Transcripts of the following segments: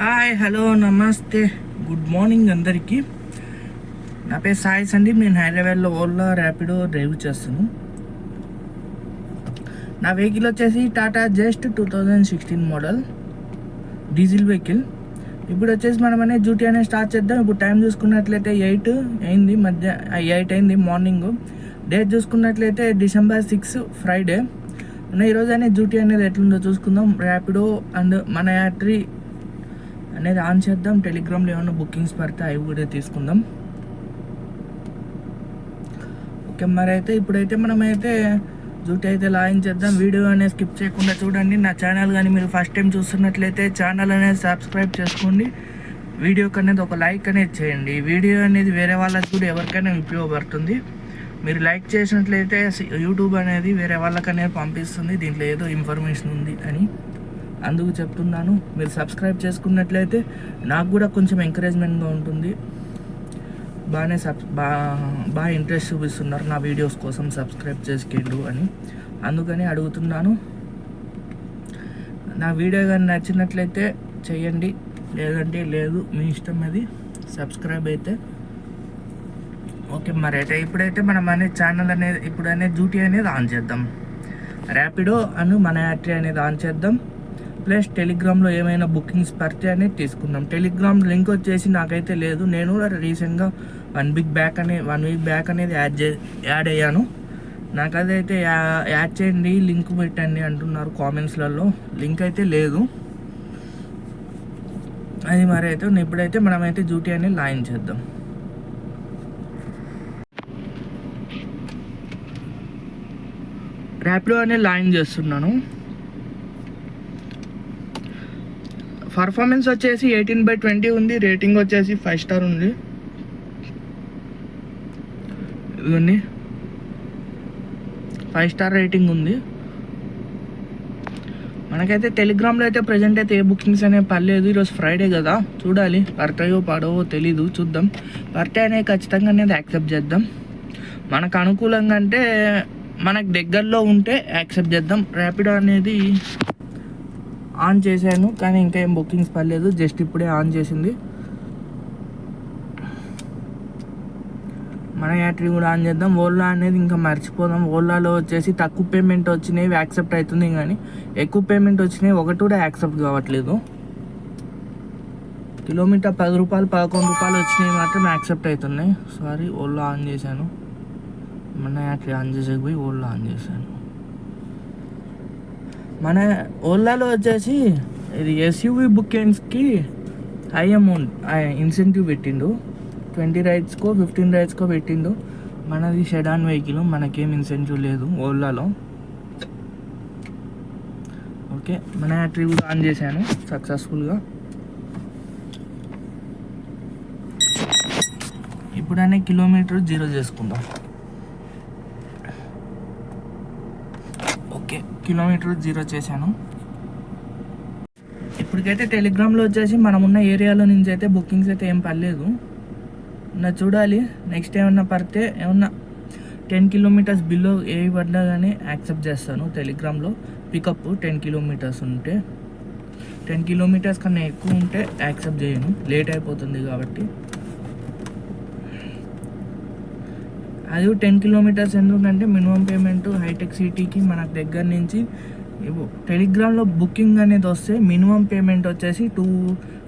Hi hello namaste good morning అందరికీ. నా పేరు సాయి సందీప్. నేను హైదరాబాద్లో ఓలా ర్యాపిడో డ్రైవ్ చేస్తాను. నా వెహికల్ వచ్చేసి Tata just two thousand sixteen model. Diesel vehicle. ఇప్పుడు వచ్చేసి మనం అనేది డ్యూటీ అనేది స్టార్ట్ చేద్దాం. ఇప్పుడు టైం చూసుకున్నట్లయితే ఎయిట్ అయింది. మధ్య ఎయిట్ అయింది మార్నింగ్. డేట్ చూసుకున్నట్లయితే డిసెంబర్ సిక్స్ ఫ్రైడే. ఈరోజు అనేది డ్యూటీ అనేది ఎట్లుందో చూసుకుందాం. ర్యాపిడో అండ్ మన యాట్రీ అనేది ఆన్ చేద్దాం. టెలిగ్రామ్లో ఏమైనా బుకింగ్స్ పడితే అవి కూడా తీసుకుందాం. ఓకే మరి అయితే ఇప్పుడైతే మనమైతే జూట్ అయితే లాగించేద్దాం వీడియో అనేది స్కిప్ చేయకుండా చూడండి. నా ఛానల్ కానీ మీరు ఫస్ట్ టైం చూస్తున్నట్లయితే ఛానల్ అనేది సబ్స్క్రైబ్ చేసుకోండి. వీడియోకి అనేది ఒక లైక్ అనేది చేయండి. వీడియో అనేది వేరే వాళ్ళకి కూడా ఎవరికైనా ఉపయోగపడుతుంది. మీరు లైక్ చేసినట్లయితే యూట్యూబ్ అనేది వేరే వాళ్ళకనేది పంపిస్తుంది. దీంట్లో ఏదో ఇన్ఫర్మేషన్ ఉంది అని. అందుకు చెప్తున్నాను మీరు సబ్స్క్రైబ్ చేసుకున్నట్లయితే నాకు కూడా కొంచెం ఎంకరేజ్మెంట్గా ఉంటుంది. బాగానే సబ్ బాగా బాగా ఇంట్రెస్ట్ చూపిస్తున్నారు నా వీడియోస్ కోసం సబ్స్క్రైబ్ చేసుకోండు అని. అందుకని అడుగుతున్నాను నా వీడియో కానీ నచ్చినట్లయితే చేయండి లేదంటే లేదు మీ ఇష్టం అది సబ్స్క్రైబ్ అయితే. ఓకే మరి అయితే ఇప్పుడైతే మనం అనే ఛానల్ అనేది ఇప్పుడు అనేది డ్యూటీ అనేది ఆన్ చేద్దాం. ర్యాపిడో అను మన యాట్రీ అనేది ఆన్ చేద్దాం. ప్లస్ టెలిగ్రామ్లో ఏమైనా బుకింగ్స్ పడితే అనేది తీసుకుందాం టెలిగ్రామ్ లింక్ వచ్చేసి నాకైతే లేదు. నేను కూడా రీసెంట్గా వన్ వీక్ బ్యాక్ అనే వన్ వీక్ బ్యాక్ అనేది యాడ్ చే యాడ్ అయ్యాను. నాకు అదైతే యా- యాడ్ చేయండి లింక్ పెట్టండి అంటున్నారు కామెంట్స్లలో. లింక్ అయితే లేదు. అది మరి అయితే ఇప్పుడైతే మనమైతే డ్యూటీ అనేది లాయిన్ చేద్దాం. ర్యాపిడో అనేది లాయిన్ చేస్తున్నాను. పర్ఫార్మెన్స్ వచ్చేసి ఎయిటీన్ బై ట్వంటీ ఉంది. రేటింగ్ వచ్చేసి ఫైవ్ స్టార్ ఉంది. ఇదిగోండి. ఫైవ్ స్టార్ రేటింగ్ ఉంది. మనకైతే టెలిగ్రామ్లో అయితే ప్రజెంట్ అయితే ఏ బుకింగ్స్ అనేవి పర్లేదు. ఈరోజు ఫ్రైడే కదా. చూడాలి. పడతాయో పడవో తెలీదు. చూద్దాం. పడితే అనేది ఖచ్చితంగా అనేది యాక్సెప్ట్ చేద్దాం. మనకు అనుకూలంగా అంటే మనకు దగ్గరలో ఉంటే యాక్సెప్ట్ చేద్దాం. ర్యాపిడో అనేది ఆన్ చేశాను కానీ ఇంకా ఏం బుకింగ్స్ పర్లేదు జస్ట్ ఇప్పుడే ఆన్ చేసింది. మన యాటరీ కూడా ఆన్ చేద్దాం. ఓలా అనేది ఇంకా మర్చిపోదాం. ఓలాలో వచ్చేసి తక్కువ పేమెంట్ వచ్చినవి యాక్సెప్ట్ అవుతుంది కానీ ఎక్కువ పేమెంట్ వచ్చినవి ఒకటి కూడా యాక్సెప్ట్ కావట్లేదు. కిలోమీటర్ పది రూపాయలు పదకొండు రూపాయలు వచ్చినవి మాత్రం యాక్సెప్ట్ అవుతున్నాయి. సారీ ఓలా ఆన్ చేశాను. మన యాటరీ ఆన్ చేసేకపోయి ఓలా ఆన్ చేశాను. మన ఓలాలో వచ్చేసి ఇది ఎస్యూవి బుకింగ్స్కి హై అమౌంట్ ఇన్సెంటివ్ పెట్టిండు. ట్వంటీ రైడ్స్కో ఫిఫ్టీన్ రైడ్స్కో పెట్టిండు. మనది షెడాన్ వెహికల్ మనకేం ఇన్సెంటివ్ లేదు ఓలాలో ఓకే మన యాట్రీ కూడా ఆన్ చేశాను సక్సెస్ఫుల్గా ఇప్పుడనే కిలోమీటర్ జీరో చేసుకుందాం. ఓకే కిలోమీటర్ జీరో చేశాను. ఇప్పటికైతే టెలిగ్రామ్లో వచ్చేసి మనం ఉన్న ఏరియాలో నుంచి అయితే బుకింగ్స్ అయితే ఏం పర్లేదు నా చూడాలి నెక్స్ట్ ఏమన్నా పడితే ఏమన్నా టెన్ కిలోమీటర్స్ బిలో ఏవి పడ్డా కానీ యాక్సెప్ట్ చేస్తాను టెలిగ్రామ్లో. పికప్ టెన్ కిలోమీటర్స్ ఉంటే. టెన్ కిలోమీటర్స్ కన్నా ఎక్కువ ఉంటే యాక్సెప్ట్ చేయను. లేట్ అయిపోతుంది కాబట్టి. అది టెన్ కిలోమీటర్స్ ఎందుకంటే మినిమం పేమెంట్ హైటెక్ సిటీకి మనకు దగ్గర నుంచి టెలిగ్రామ్లో బుకింగ్ అనేది వస్తే మినిమం పేమెంట్ వచ్చేసి టూ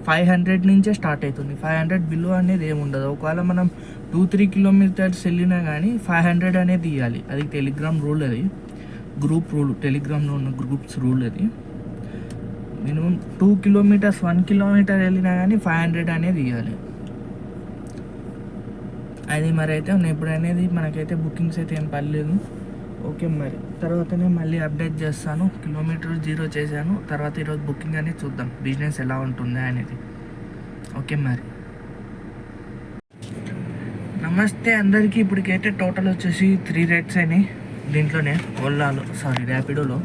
ఫైవ్ హండ్రెడ్ నుంచే స్టార్ట్ అవుతుంది. ఫైవ్ హండ్రెడ్ బిలో అనేది ఏముండదు ఒకవేళ మనం టూ త్రీ కిలోమీటర్స్ వెళ్ళినా కానీ ఫైవ్ హండ్రెడ్ అనేది ఇవ్వాలి అది టెలిగ్రామ్ రూల్ అది. గ్రూప్ రూల్ టెలిగ్రామ్లో ఉన్న గ్రూప్స్ రూల్ అది. Minimum two kilometres one kilometre వెళ్ళినా కానీ ఫైవ్ హండ్రెడ్ అనేది ఇవ్వాలి అది మరి అయితే నేను ఇప్పుడు అనేది మనకైతే బుకింగ్స్ అయితే ఏం పర్లేదు. ఓకే మరి. తర్వాతనే మళ్ళీ అప్డేట్ చేస్తాను. కిలోమీటర్ జీరో చేశాను. తర్వాత ఈరోజు బుకింగ్ అనేది చూద్దాం. బిజినెస్ ఎలా ఉంటుంది అనేది. ఓకే మరి. నమస్తే అందరికీ. ఇప్పటికైతే టోటల్ వచ్చేసి త్రీ రేట్స్ అయినాయి. దీంట్లోనే ఓలాలో సారీ ర్యాపిడోలో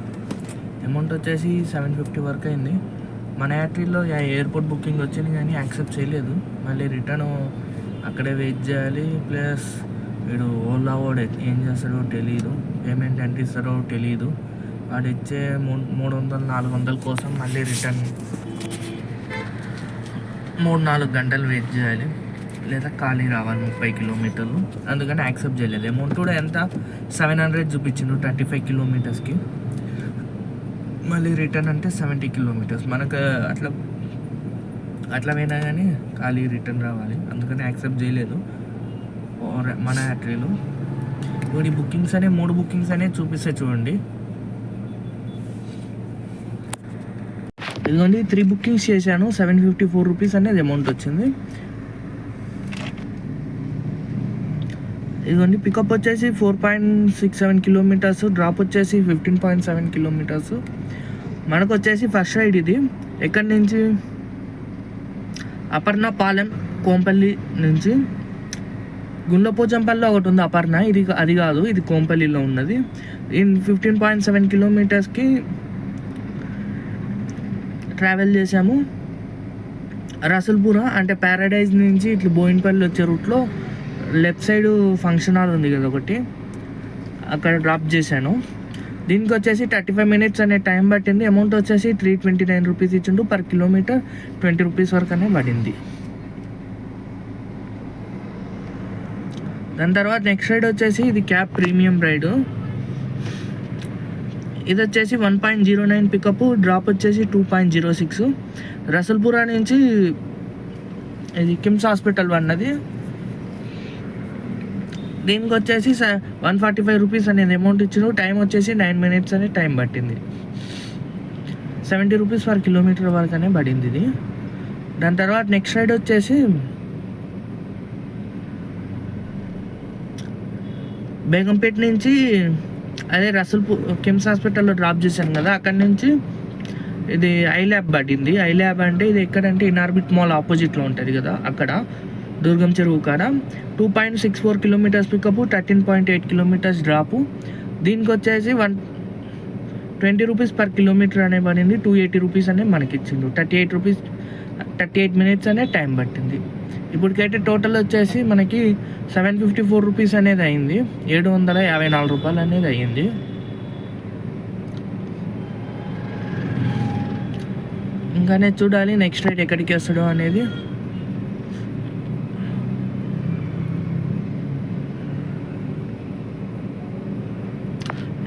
అమౌంట్ వచ్చేసి సెవెన్ ఫిఫ్టీ వరకు అయింది. మన యాట్రీలో ఎయిర్పోర్ట్ బుకింగ్ వచ్చింది కానీ యాక్సెప్ట్ చేయలేదు. మళ్ళీ రిటర్న్ అక్కడే వెయిట్ చేయాలి. ప్లస్ వీడు ఓలా వాడు ఏం చేస్తాడో తెలియదు పేమెంట్ ఎంత ఇస్తాడో తెలియదు వాడు ఇచ్చే మూడు మూడు వందలు నాలుగు వందల కోసం మళ్ళీ రిటర్న్ మూడు నాలుగు గంటలు వెయిట్ చేయాలి. లేదా ఖాళీ రావాలి ముప్పై కిలోమీటర్లు. అందుకని యాక్సెప్ట్ చేయలేదు. అమౌంట్ కూడా ఎంత? సెవెన్ హండ్రెడ్ చూపించిండు థర్టీ ఫైవ్ కిలోమీటర్స్కి మళ్ళీ రిటర్న్ అంటే సెవెంటీ కిలోమీటర్స్ మనకు అట్లా అట్లా పోయినా కానీ ఖాళీ రిటర్న్ రావాలి. అందుకని యాక్సెప్ట్ చేయలేదు. మన యాట్రీలో ఇప్పుడు ఈ బుకింగ్స్ అనే మూడు బుకింగ్స్ అనే చూపిస్తే చూడండి. ఇదిగోండి త్రీ బుకింగ్స్ చేశాను. సెవెన్ ఫిఫ్టీ ఫోర్ రూపీస్ అనేది అమౌంట్ వచ్చింది. ఇదిగోండి పికప్ వచ్చేసి four point six seven kilometres drop వచ్చేసి ఫిఫ్టీన్ పాయింట్ సెవెన్ కిలోమీటర్స్ మనకు వచ్చేసి ఫస్ట్ రైడ్ ఇది. ఎక్కడి నుంచి? అపర్ణ పాలెం కోంపల్లి నుంచి గుండ్లపోచంపల్లిలో ఒకటి ఉంది అపర్ణ. ఇది అది కాదు ఇది కోంపల్లిలో ఉన్నది. ఇన్ ఫిఫ్టీన్ పాయింట్ సెవెన్ కిలోమీటర్స్కి ట్రావెల్ చేసాము రసల్పుర అంటే ప్యారడైజ్ నుంచి ఇట్లా బోయిన్పల్లి వచ్చే రూట్లో లెఫ్ట్ సైడ్ ఫంక్షన్ హాల్ ఉంది కదా ఒకటి. అక్కడ డ్రాప్ చేశాను. దీనికి వచ్చేసి థర్టీ ఫైవ్ మినిట్స్ అనే టైం పట్టింది. అమౌంట్ వచ్చేసి త్రీ ట్వంటీ నైన్ రూపీస్ ఇచ్చిండు. పర్ కిలోమీటర్ ట్వంటీ రూపీస్ వరకు అనే పడింది. దాని తర్వాత నెక్స్ట్ రైడ్ వచ్చేసి ఇది క్యాబ్ ప్రీమియం రైడ్. ఇది వచ్చేసి one point zero nine pickup drop వచ్చేసి two point zero six. Rasoolpura నుంచి ఇది కిమ్స్ హాస్పిటల్ అన్నది దీనికి వచ్చేసి వన్ ఫార్టీ ఫైవ్ రూపీస్ అనేది అమౌంట్ ఇచ్చిన టైం వచ్చేసి నైన్ మినిట్స్ అనే టైం పట్టింది. సెవెంటీ రూపీస్ పర్ కిలోమీటర్ వరకు అనే పడింది ఇది. దాని తర్వాత నెక్స్ట్ రైడ్ వచ్చేసి బేగంపేట నుంచి అదే రసల్పూర్ కిమ్స్ హాస్పిటల్లో డ్రాప్ చేశాను కదా అక్కడి నుంచి ఇది ఐ ల్యాబ్ పడింది. ఐ ల్యాబ్ అంటే ఇది ఎక్కడంటే ఇన్ఆర్బిట్ మాల్ ఆపోజిట్లో ఉంటుంది కదా అక్కడ. దుర్గం చెరువు కాడ. Two point six four kilometres pickup thirteen point eight kilometres drop దీనికి వచ్చేసి one twenty rupees per kilometre అనే పడింది. టూ ఎయిటీ రూపీస్ అనే మనకి ఇచ్చిండు thirty eight rupees thirty eight minutes అనే టైం పట్టింది. ఇప్పటికైతే టోటల్ వచ్చేసి మనకి సెవెన్ ఫిఫ్టీ ఫోర్ రూపీస్ అనేది అయింది. ఏడు వందల యాభై నాలుగు రూపాయలు అనేది అయ్యింది. ఇంకానే చూడాలి నెక్స్ట్ రైడ్ ఎక్కడికి వస్తాడో అనేది.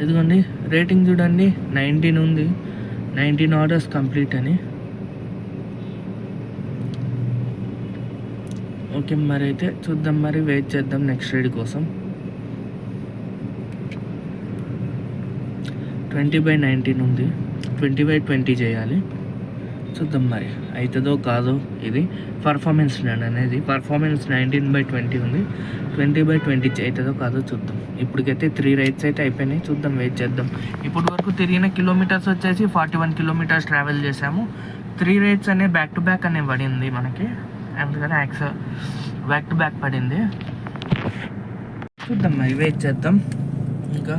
ఇదిగోండి రేటింగ్ చూడండి నైన్టీన్ ఉంది. నైన్టీన్ ఆర్డర్స్ కంప్లీట్ అని. ఓకే మరి అయితే చూద్దాం మరి వెయిట్ చేద్దాం నెక్స్ట్ రైడ్ కోసం. ట్వంటీ బై నైన్టీన్ ఉంది. ట్వంటీ బై ట్వంటీ చేయాలి. చూద్దాం మరి. అవుతుందో కాదో ఇది. పర్ఫార్మెన్స్ అనేది. పర్ఫార్మెన్స్ నైన్టీన్ బై ట్వంటీ ఉంది. ట్వంటీ బై ట్వంటీ అవుతుందో కాదో చూద్దాం. ఇప్పటికైతే త్రీ రైడ్స్ అయితే అయిపోయినాయి. చూద్దాం వెయిట్ చేద్దాం. ఇప్పటి వరకు తిరిగిన కిలోమీటర్స్ వచ్చేసి ఫార్టీ వన్ కిలోమీటర్స్ ట్రావెల్ చేసాము త్రీ రైడ్స్ అనే బ్యాక్ టు బ్యాక్ అనే పడింది మనకి. అందుకని యాక్స్ బ్యాక్ టు బ్యాక్ పడింది. చూద్దాం మరి వెయిట్ చేద్దాం. ఇంకా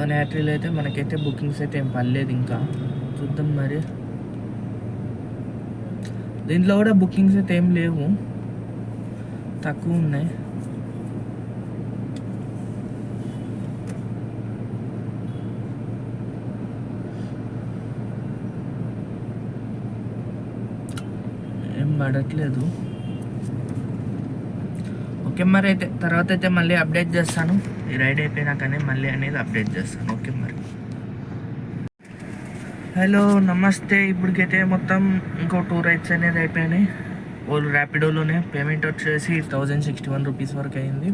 మన యాట్రీలో అయితే మనకైతే బుకింగ్స్ అయితే ఏం పర్లేదు ఇంకా. చూద్దాం మరి. దీంట్లో కూడా బుకింగ్స్ అయితే ఏం లేవు. తక్కువ ఉన్నాయి. ఏం పడట్లేదు. ఓకే మరి అయితే తర్వాత అయితే మళ్ళీ అప్డేట్ చేస్తాను. ఈ రైడ్ అయిపోయినాకనే మళ్ళీ అనేది అప్డేట్ చేస్తాను. ఓకే మరి. హలో నమస్తే. ఇప్పటికైతే మొత్తం ఇంకో టూ రైడ్స్ అనేది అయిపోయినాయి. ఓల్ ర్యాపిడోలోనే పేమెంట్ వచ్చేసి థౌజండ్ సిక్స్టీ వన్ రూపీస్ వరకు అయింది.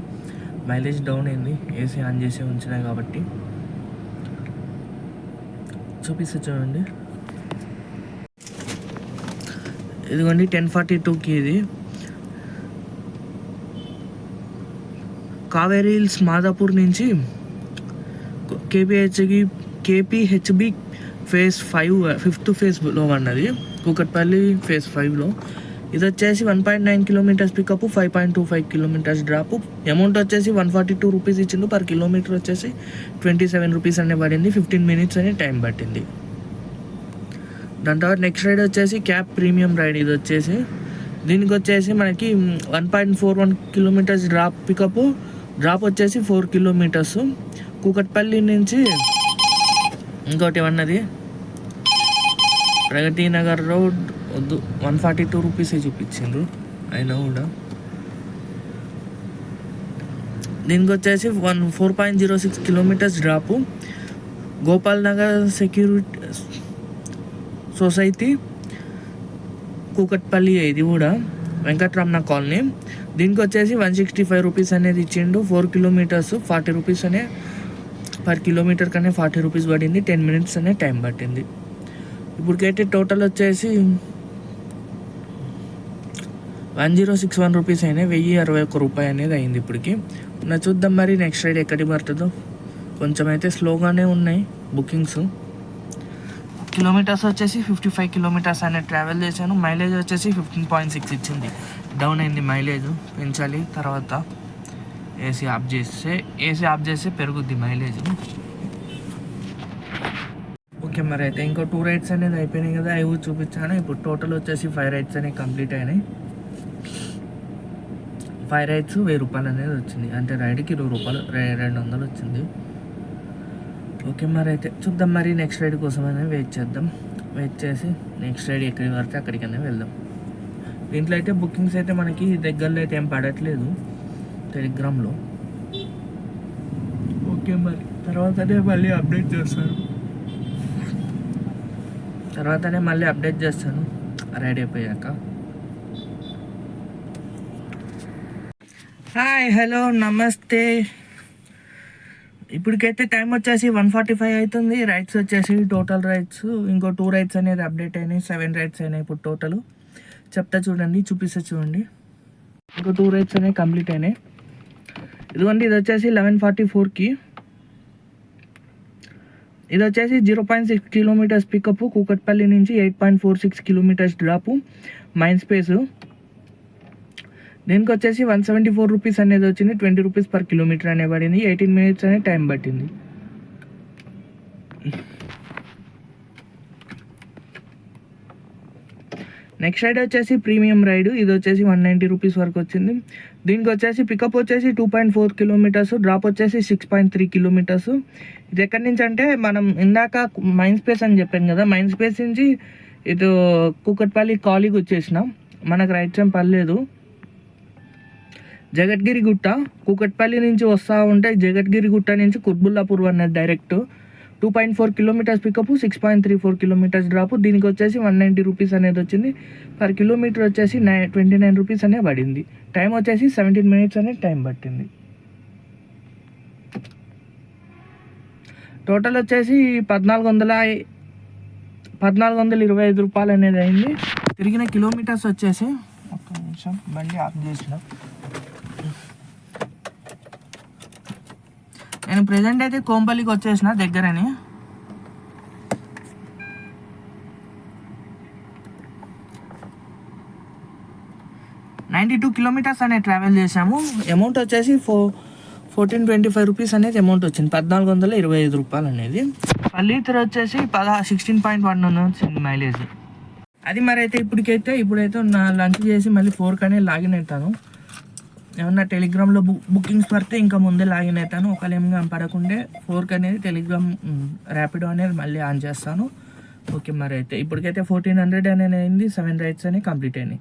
మైలేజ్ డౌన్ అయింది. ఏసీ ఆన్ చేసి ఉంచినాయి కాబట్టి. చూపిస్తా చూడండి. ఇదిగోండి టెన్ ఫార్టీ టూకి ఇది. కావేరీ హిల్స్ మాదాపూర్ నుంచి కేపీహెచ్కి కేపీహెచ్బి ఫేజ్ ఫైవ్ ఫిఫ్త్ ఫేజ్లో ఉన్నది కూకట్పల్లి ఫేజ్ ఫైవ్లో ఇది వచ్చేసి one point nine kilometres pickup five point two five kilometres drop amount వచ్చేసి వన్ ఫార్టీ టూ రూపీస్ ఇచ్చిండు. పర్ కిలోమీటర్ వచ్చేసి ట్వంటీ సెవెన్ రూపీస్ అనే పడింది. ఫిఫ్టీన్ మినిట్స్ అనే టైం పట్టింది. దాని తర్వాత నెక్స్ట్ రైడ్ వచ్చేసి క్యాబ్ ప్రీమియం రైడ్ ఇది వచ్చేసి. దీనికి వచ్చేసి మనకి one point four one kilometres drop pickup drop వచ్చేసి ఫోర్ కిలోమీటర్స్. కూకట్పల్లి నుంచి ఇంకోటి ఏమన్నది ప్రగతి నగర్ రోడ్ వద్దు. వన్ ఫార్టీ టూ రూపీసే చూపించిండ్రు. అయినా కూడా. దీనికి వచ్చేసి one four point zero six kilometres drop. Gopal Nagar security society Kukatpally ఇది కూడా వెంకట్రమణ కాలనీ. దీనికి వచ్చేసి వన్ సిక్స్టీ ఫైవ్ రూపీస్ అనేది ఇచ్చిండు. ఫోర్ కిలోమీటర్స్ ఫార్టీ రూపీస్ అనే పర్ కిలోమీటర్ కనే ఫార్టీ రూపీస్ పడింది టెన్ మినిట్స్ అనే టైం పట్టింది. ఇప్పటికైతే టోటల్ వచ్చేసి one zero six one rupees అయినాయి వెయ్యి అరవై ఒక్క రూపాయి అనేది అయింది ఇప్పటికి. నా చూద్దాం మరి నెక్స్ట్ రైడ్ ఎక్కడికి పడుతుందో. కొంచెం అయితే స్లోగానే ఉన్నాయి బుకింగ్స్. కిలోమీటర్స్ వచ్చేసి ఫిఫ్టీ ఫైవ్ కిలోమీటర్స్ అనేది ట్రావెల్ చేశాను. మైలేజ్ వచ్చేసి ఫిఫ్టీన్ పాయింట్ సిక్స్ ఇచ్చింది. డౌన్ అయింది మైలేజ్. పెంచాలి తర్వాత. ఏసీ ఆఫ్ చేస్తే ఏసీ ఆఫ్ చేస్తే పెరుగుద్ది మైలేజ్ ఓకే మరి అయితే ఇంకో టూ రైడ్స్ అనేది అయిపోయినాయి కదా అవి చూపించాను ఇప్పుడు టోటల్ వచ్చేసి ఫైవ్ రైడ్స్ అనేవి కంప్లీట్ అయినాయి ఫైవ్ రైడ్స్ వెయ్యి రూపాయలు అనేది వచ్చింది అంటే రైడ్కి ఇరవై రూపాయలు రెండు వందలు వచ్చింది ఓకే మరి అయితే చూద్దాం మరి నెక్స్ట్ రైడ్ కోసం అనేది వెయిట్ చేద్దాం వెయిట్ చేసి నెక్స్ట్ రైడ్ ఎక్కడికి పడితే అక్కడికనే వెళ్దాం దీంట్లో అయితే బుకింగ్స్ అయితే మనకి దగ్గరలో అయితే ఏం పడట్లేదు టెలిగ్రామ్లో. ఓకే మరి. తర్వాతనే మళ్ళీ అప్డేట్ చేస్తాను. తర్వాతనే మళ్ళీ అప్డేట్ చేస్తాను. రెడీ అయిపోయాక. హాయ్ హలో నమస్తే. ఇప్పటికైతే టైం వచ్చేసి వన్ ఫార్టీ ఫైవ్ అవుతుంది. రైడ్స్ వచ్చేసి టోటల్ రైడ్స్ ఇంకో టూ రైడ్స్ అనేది అప్డేట్ అయినాయి. సెవెన్ రైడ్స్ అయినాయి ఇప్పుడు టోటల్. చెప్తా చూడండి చూపిస్తా చూడండి. ఇంకో టూ రైడ్స్ అనేవి కంప్లీట్ అయినాయి. ఇదిగోండి ఇది వచ్చేసి లెవెన్ ఫార్టీ ఫోర్కి ఇది వచ్చేసి zero point six kilometres pickup Kukatpally నుంచి eight point four six kilometres drop mind space దీనికి వచ్చేసి వన్ సెవెంటీ ఫోర్ రూపీస్ అనేది వచ్చింది ట్వంటీ రూపీస్ పర్ కిలోమీటర్ అనే పడింది. ఎయిటీన్ మినిట్స్ అనే టైం పట్టింది. నెక్స్ట్ రైడ్ వచ్చేసి ప్రీమియం రైడ్ ఇది వచ్చేసి వన్ నైంటీ రూపీస్ వరకు వచ్చింది. దీనికి వచ్చేసి పికప్ వచ్చేసి two point four kilometres drop వచ్చేసి సిక్స్ పాయింట్ త్రీ కిలోమీటర్స్ ఇది ఎక్కడి నుంచి అంటే మనం ఇందాక మైండ్ స్పేస్ అని చెప్పాను కదా మైండ్ స్పేస్ నుంచి ఇటు కూకట్పల్లి కాలీకి వచ్చేసినాం. మనకు రైట్ టైం పర్లేదు. జగద్గిరి గుట్ట కూకట్పల్లి నుంచి వస్తూ ఉంటే జగద్గిరి గుట్ట నుంచి కుత్బుల్లాపూర్ అన్నది direct two point four kilometres pickup six point three four kilometres drop దీనికి వచ్చేసి వన్ నైంటీ రూపీస్ అనేది వచ్చింది. పర్ కిలోమీటర్ వచ్చేసి నై ట్వంటీ నైన్ రూపీస్ అనే పడింది. టైం వచ్చేసి సెవెంటీన్ మినిట్స్ అనే టైం పట్టింది. టోటల్ వచ్చేసి పద్నాలుగు వందల పద్నాలుగు వందల ఇరవై ఐదు రూపాయలు అనేది అయింది. తిరిగిన కిలోమీటర్స్ వచ్చేసి ఒక్క నిమిషం బండి ఆఫ్ చేసిన. నేను ప్రెజెంట్ అయితే కోంపల్లికి వచ్చేసిన దగ్గరని. నైంటీ టూ కిలోమీటర్స్ అనేది ట్రావెల్ చేసాము అమౌంట్ వచ్చేసి ఫో ఫోర్టీన్ ట్వంటీ ఫైవ్ రూపీస్ అనేది అమౌంట్ వచ్చింది. పద్నాలుగు వందల ఇరవై ఐదు రూపాయలు అనేది. పర్ లీటర్ వచ్చేసి పదహా సిక్స్టీన్ పాయింట్ వన్ వచ్చింది మైలేజ్ అది మరి అయితే ఇప్పటికైతే ఇప్పుడైతే నా లంచ్ చేసి మళ్ళీ ఫోర్ కనే లాగిన్ అవుతాను. ఏమన్నా టెలిగ్రామ్లో బుక్ బుకింగ్స్ పడితే ఇంకా ముందే లాగిన్ అవుతాను. ఒకవేళ ఏం పడకుంటే ఫోర్క్ అనేది టెలిగ్రామ్ ర్యాపిడో అనేది మళ్ళీ ఆన్ చేస్తాను. ఓకే మరి అయితే ఇప్పటికైతే ఫోర్టీన్ హండ్రెడ్ అనేది అయింది. సెవెన్ రైడ్స్ అనేవి కంప్లీట్ అయినాయి.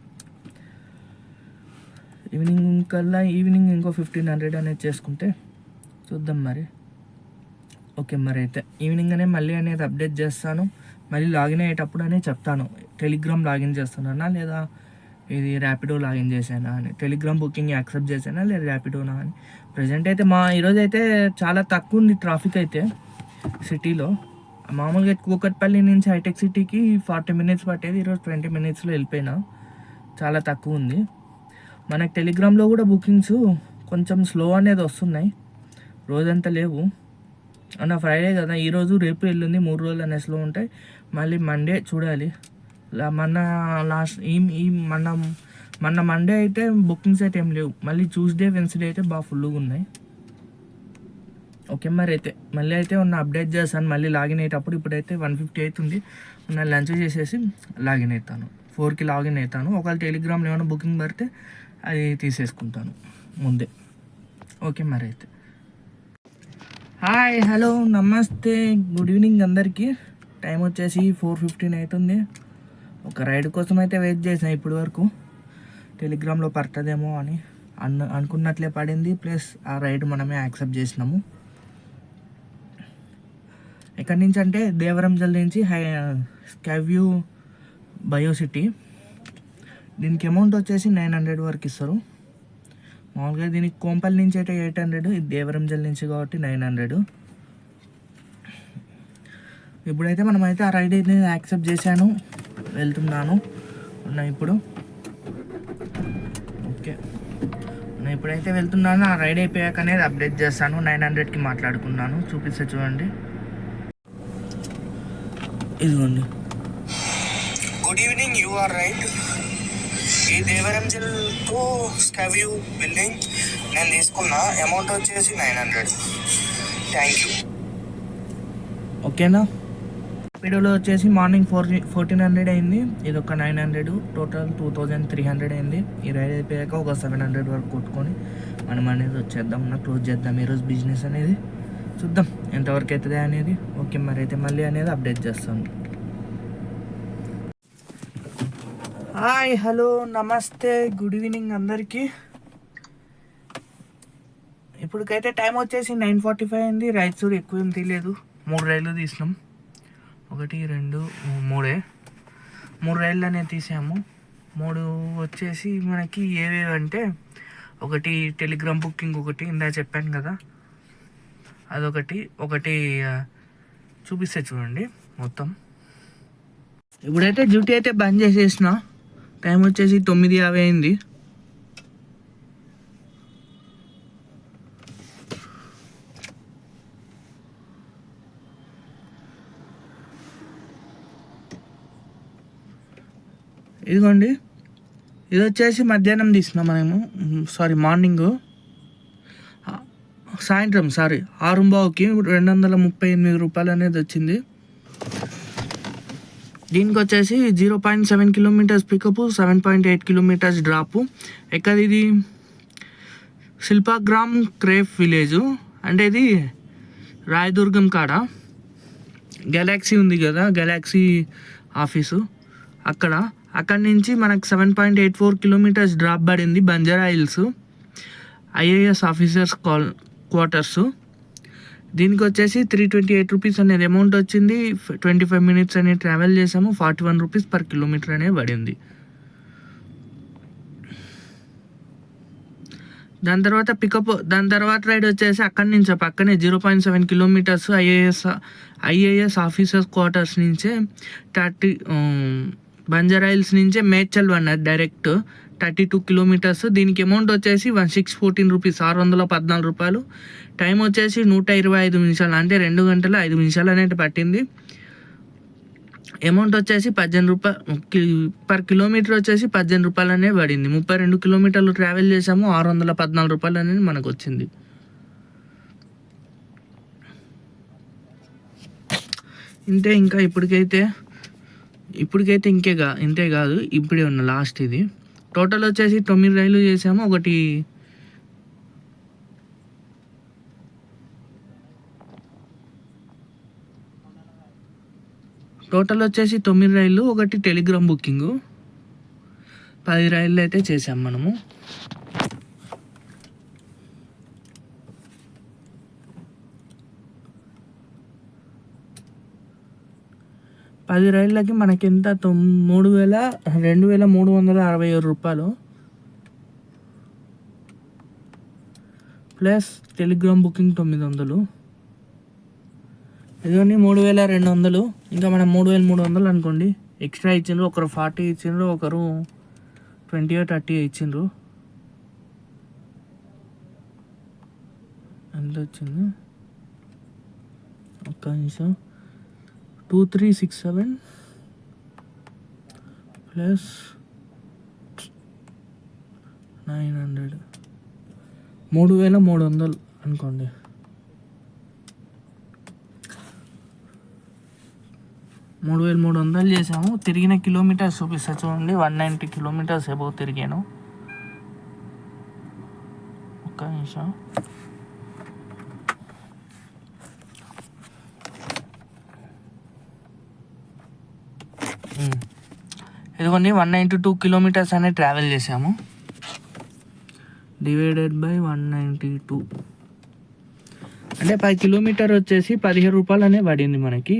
ఈవినింగ్ కల్లా ఈవినింగ్ ఇంకో ఫిఫ్టీన్ హండ్రెడ్ అనేది చేసుకుంటే చూద్దాం మరి. ఓకే మరి అయితే ఈవినింగ్ అనే మళ్ళీ అనేది అప్డేట్ చేస్తాను. మళ్ళీ లాగిన్ అయ్యేటప్పుడు అనేది చెప్తాను. టెలిగ్రామ్ లాగిన్ చేస్తున్నానా లేదా ఇది ర్యాపిడో లాగిన్ చేశానా అని. టెలిగ్రామ్ బుకింగ్ యాక్సెప్ట్ చేశానా లేదా ర్యాపిడోనా అని. ప్రజెంట్ అయితే మా ఈరోజు అయితే చాలా తక్కువ ఉంది ట్రాఫిక్ అయితే సిటీలో మామూలుగా కూకట్పల్లి నుంచి హైటెక్ సిటీకి ఫార్టీ మినిట్స్ పట్టేది ఈరోజు ట్వంటీ మినిట్స్లో వెళ్ళిపోయినా. చాలా తక్కువ ఉంది. మనకి టెలిగ్రామ్లో కూడా బుకింగ్స్ కొంచెం స్లో అనేది వస్తున్నాయి. రోజంతా లేవు. అన్న ఫ్రైడే కదా ఈరోజు రేపు ఎల్లుంది మూడు రోజులు అనే స్లో ఉంటాయి. మళ్ళీ మండే చూడాలి. మన లాస్ట్ ఈ ఈ మన మన మండే అయితే బుకింగ్స్ అయితే ఏం లేవు. మళ్ళీ ట్యూస్డే వెన్స్డే అయితే బాగా ఫుల్గా ఉన్నాయి. ఓకే మరి అయితే మళ్ళీ అయితే ఉన్న అప్డేట్ చేస్తాను మళ్ళీ లాగిన్ అయ్యేటప్పుడు ఇప్పుడైతే వన్ ఫిఫ్టీ అవుతుంది ఉన్న లంచ్ చేసేసి లాగిన్ అవుతాను ఫోర్కి లాగిన్ అవుతాను ఒకవేళ టెలిగ్రామ్లో ఏమైనా బుకింగ్ పడితే అది తీసేసుకుంటాను. ముందే. ఓకే మరి అయితే. హాయ్ హలో నమస్తే. గుడ్ ఈవినింగ్ అందరికీ. టైం వచ్చేసి ఫోర్ ఫిఫ్టీన్ అవుతుంది ఒక రైడ్ కోసం అయితే వెయిట్ చేసిన ఇప్పటి వరకు టెలిగ్రామ్లో పడుతుందేమో అని అన్న అనుకున్నట్లే పడింది. ప్లస్ ఆ రైడ్ మనమే యాక్సెప్ట్ చేసినాము. ఎక్కడి నుంచి అంటే దేవరంజల్ నుంచి హై స్కావ్యూ బయోసిటీ దీనికి అమౌంట్ వచ్చేసి నైన్ హండ్రెడ్ వరకు ఇస్తారు. మామూలుగా దీనికి కోంపల్ నుంచి అయితే ఎయిట్ హండ్రెడ్ ఇది దేవరంజల్ నుంచి కాబట్టి నైన్ హండ్రెడ్. ఇప్పుడైతే మనమైతే ఆ రైడ్ అయితే యాక్సెప్ట్ చేశాను. వెళ్తున్నాను. ఉన్నా ఇప్పుడు. ఓకే. నేను ఇప్పుడైతే వెళ్తున్నాను. ఆ రైడ్ అయిపోయాక అనేది అప్డేట్ చేస్తాను. నైన్ హండ్రెడ్కి మాట్లాడుకున్నాను. చూపిస్తే చూడండి. ఇదిగోండి. Good evening. You are right. ఈ దేవరంజల్ టు స్కవ్యూ బిల్డింగ్ నేను తీసుకున్న. అమౌంట్ వచ్చేసి నైన్ హండ్రెడ్. థ్యాంక్ యూ ఓకేనా? వీడియోలో వచ్చేసి మార్నింగ్ ఫోర్ ఫోర్టీన్ హండ్రెడ్ అయింది. ఇది ఒక nine hundred total two thousand three hundred అయింది. ఈ రైడ్ అయిపోయాక ఒక సెవెన్ హండ్రెడ్ వరకు కొట్టుకొని మనం అనేది వచ్చేద్దాం నా క్లోజ్ చేద్దాం ఈరోజు బిజినెస్ అనేది. చూద్దాం ఎంతవరకు అవుతుంది అనేది. ఓకే మరి అయితే మళ్ళీ అనేది అప్డేట్ చేస్తాం. హాయ్ హలో నమస్తే గుడ్ ఈవినింగ్ అందరికీ. ఇప్పటికైతే టైం వచ్చేసి నైన్ ఫార్టీ ఫైవ్ అయింది. రైడ్స్ కూడా ఎక్కువ ఏం తీయలేదు. మూడు రైళ్ళు తీసినాం. ఒకటి రెండు మూడే. మూడు రైళ్ళు అనేది తీసాము. మూడు వచ్చేసి మనకి ఏవేవి అంటే ఒకటి టెలిగ్రామ్ బుకింగ్ ఒకటి ఇందా చెప్పాను కదా. అదొకటి. ఒకటి చూపిస్తే చూడండి మొత్తం. ఇప్పుడైతే డ్యూటీ అయితే బంద్ చేసేసిన. టైం వచ్చేసి తొమ్మిది యాభై అయింది. ఇదిగోండి. ఇది వచ్చేసి మధ్యాహ్నం తీసినాం మనము. Sorry morning. సాయంత్రం సారీ ఆరుంబావుకి రెండు వందల ముప్పై ఎనిమిది రూపాయలు అనేది వచ్చింది. దీనికి వచ్చేసి zero point seven kilometres pickup seven point eight kilometres drop. ఎక్కడ ఇది? Shilpagram craft village. అంటే ఇది రాయదుర్గం కాడ. గెలాక్సీ ఉంది కదా గెలాక్సీ ఆఫీసు. అక్కడ అక్కడి నుంచి మనకు seven point eight four kilometres drop పడింది Banjara Hills IAS officers call quarters దీనికి వచ్చేసి త్రీ ట్వంటీ ఎయిట్ రూపీస్ అనేది అమౌంట్ వచ్చింది. ట్వంటీ ఫైవ్ మినిట్స్ అనేది ట్రావెల్ చేసాము. Forty one rupees per kilometre అనేది పడింది. దాని తర్వాత పికప్ దాని తర్వాత రైడ్ వచ్చేసి అక్కడి నుంచి పక్కనే zero point seven kilometres IAS IAS officers quarters నుంచే థర్టీ బంజారా హిల్స్ నుంచే Medchal one direct thirty two kilometres దీనికి అమౌంట్ వచ్చేసి వన్ సిక్స్ ఫోర్టీన్ రూపీస్ ఆరు వందల పద్నాలుగు రూపాయలు. టైం వచ్చేసి నూట ఇరవై ఐదు నిమిషాలు అంటే రెండు గంటల ఐదు నిమిషాలు అనేది పట్టింది. అమౌంట్ వచ్చేసి పద్దెనిమిది రూపాయలు పర్ కిలోమీటర్ వచ్చేసి పద్దెనిమిది రూపాయలు అనేది పడింది. ముప్పై రెండు కిలోమీటర్లు ట్రావెల్ చేసాము ఆరు వందల పద్నాలుగు రూపాయలు అనేది మనకు వచ్చింది. ఇంతే ఇంకా ఇప్పటికైతే ఇప్పటికైతే ఇంకే కా ఇంతే కాదు ఇప్పుడే ఉన్న లాస్ట్ ఇది. టోటల్ వచ్చేసి తొమ్మిది రైలు చేసాము ఒకటి టోటల్ వచ్చేసి తొమ్మిది రైళ్ళు ఒకటి టెలిగ్రామ్ బుకింగ్ పది రైళ్ళు అయితే చేసాం మనము. పది రైళ్ళకి మనకి ఎంత తొమ్ మూడు వేల రెండు వేల మూడు వందల అరవై ఏడు రూపాయలు. ప్లస్ టెలిగ్రామ్ బుకింగ్ తొమ్మిది వందలు. ఇదిగోండి మూడు వేల రెండు వందలు. ఇంకా మనం మూడు వేల మూడు వందలు అనుకోండి. ఎక్స్ట్రా ఇచ్చిండ్రు ఒకరు ఫార్టీ ఇచ్చిండ్రు ఒకరు ట్వంటీ థర్టీ ఇచ్చిండ్రు. ఎంత వచ్చింది? ఒక్క నిమిషం. Two three six seven plus nine hundred మూడు వేల మూడు వందలు అనుకోండి. మూడు వేల మూడు వందలు చేసాము తిరిగిన కిలోమీటర్స్ చూపిస్తా చూడండి. వన్ నైంటీ కిలోమీటర్స్ ఎబో తిరిగాను. ఒక్క నిమిషం. ఇదిగోండి వన్ నైంటీ టూ కిలోమీటర్స్ అనేది ట్రావెల్ చేసాము divided by one ninety two అంటే పది కిలోమీటర్ వచ్చేసి పదిహేను రూపాయలు అనే పడింది మనకి.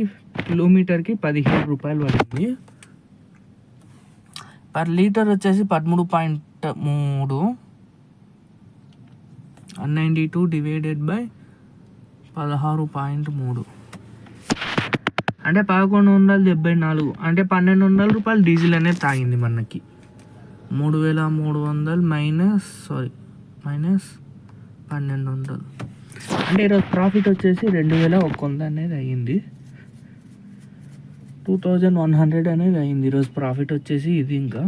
కిలోమీటర్కి పదిహేను రూపాయలు పడింది. పర్ లీటర్ వచ్చేసి పదమూడు పాయింట్ మూడు. One ninety two divided by పదహారు పాయింట్ మూడు. అంటే పదకొండు వందల డెబ్బై నాలుగు అంటే పన్నెండు వందల రూపాయలు డీజిల్ అనేది తాగింది మనకి. మూడు వేల మూడు వందలు మైనస్ సారీ మైనస్ పన్నెండు వందలు. అంటే ఈరోజు ప్రాఫిట్ వచ్చేసి రెండు వేల ఒక వంద అనేది అయ్యింది. టూ థౌజండ్ వన్ హండ్రెడ్ అనేది అయింది ఈరోజు ప్రాఫిట్ వచ్చేసి ఇది ఇంకా.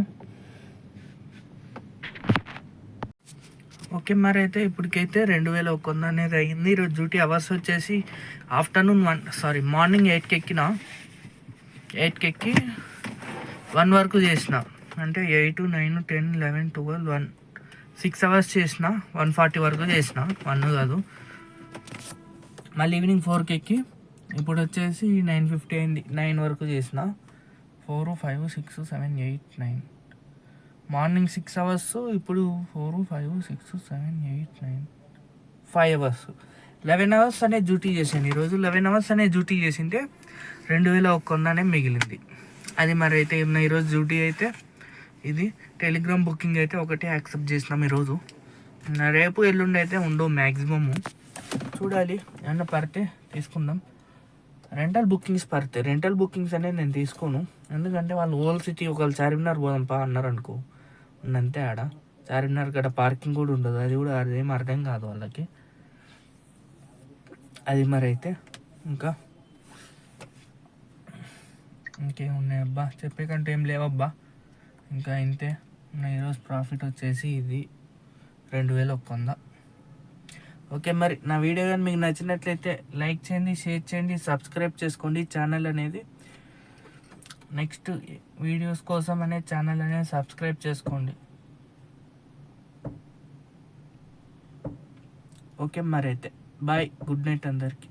ఓకే మరి అయితే ఇప్పటికైతే రెండు వేల ఒక వంద అనేది అయ్యింది ఈరోజు డ్యూటీ అవర్స్ వచ్చేసి ఆఫ్టర్నూన్ వన్ సారీ మార్నింగ్ ఎయిట్కి ఎక్కిన? ఎయిట్కి ఎక్కి వన్ వరకు చేసిన. అంటే eight nine ten eleven twelve one six hours చేసిన వన్ ఫార్టీ వరకు చేసిన. వన్ కాదు. మళ్ళీ ఈవినింగ్ ఫోర్కి ఎక్కి ఇప్పుడు వచ్చేసి నైన్ ఫిఫ్టీ అయింది. నైన్ వరకు చేసిన. Four five six seven eight nine. Morning six hours ఇప్పుడు four five six seven eight nine five hours. Eleven hours అనే డ్యూటీ చేసాను ఈరోజు లెవెన్ అవర్స్ అనే డ్యూటీ చేసింటే రెండు వేల ఒక్క వందనే మిగిలింది. అది మరి అయితే ఉన్న ఈరోజు డ్యూటీ అయితే? ఇది టెలిగ్రామ్ బుకింగ్ అయితే ఒకటే యాక్సెప్ట్ చేసినాం ఈరోజు నా రేపు ఎల్లుండి అయితే ఉండవు మ్యాక్సిమము చూడాలి. ఏమన్నా పడితే తీసుకుందాం. రెంటల్ బుకింగ్స్ పడితే రెంటల్ బుకింగ్స్ అనేది నేను తీసుకోను. ఎందుకంటే వాళ్ళు ఓల్ సిటీ ఒకళ్ళు చార్మినార్ పోదాంపా అన్నారు అనుకో. ఉన్నంతే ఆడ. చార్మినార్ గడ పార్కింగ్ కూడా ఉండదు. అది కూడా అదేం అర్థం కాదు వాళ్ళకి. అది మరి అయితే ఇంకా. ఇంకేమున్నాయి అబ్బా? చెప్పే కంటే ఏం లేవబ్బా. ఇంకా ఇంతే. నా ఈరోజు ప్రాఫిట్ వచ్చేసి ఇది రెండు వేల ఒక్క వంద. ఓకే మరి నా వీడియో కానీ మీకు నచ్చినట్లయితే లైక్ చేయండి షేర్ చేయండి సబ్స్క్రైబ్ చేసుకోండి. ఛానల్ అనేది నెక్స్ట్ వీడియోస్ కోసం అనే ఛానల్ అనేది సబ్స్క్రైబ్ చేసుకోండి. ఓకే మరి అయితే బాయ్ గుడ్ నైట్ అందరికీ.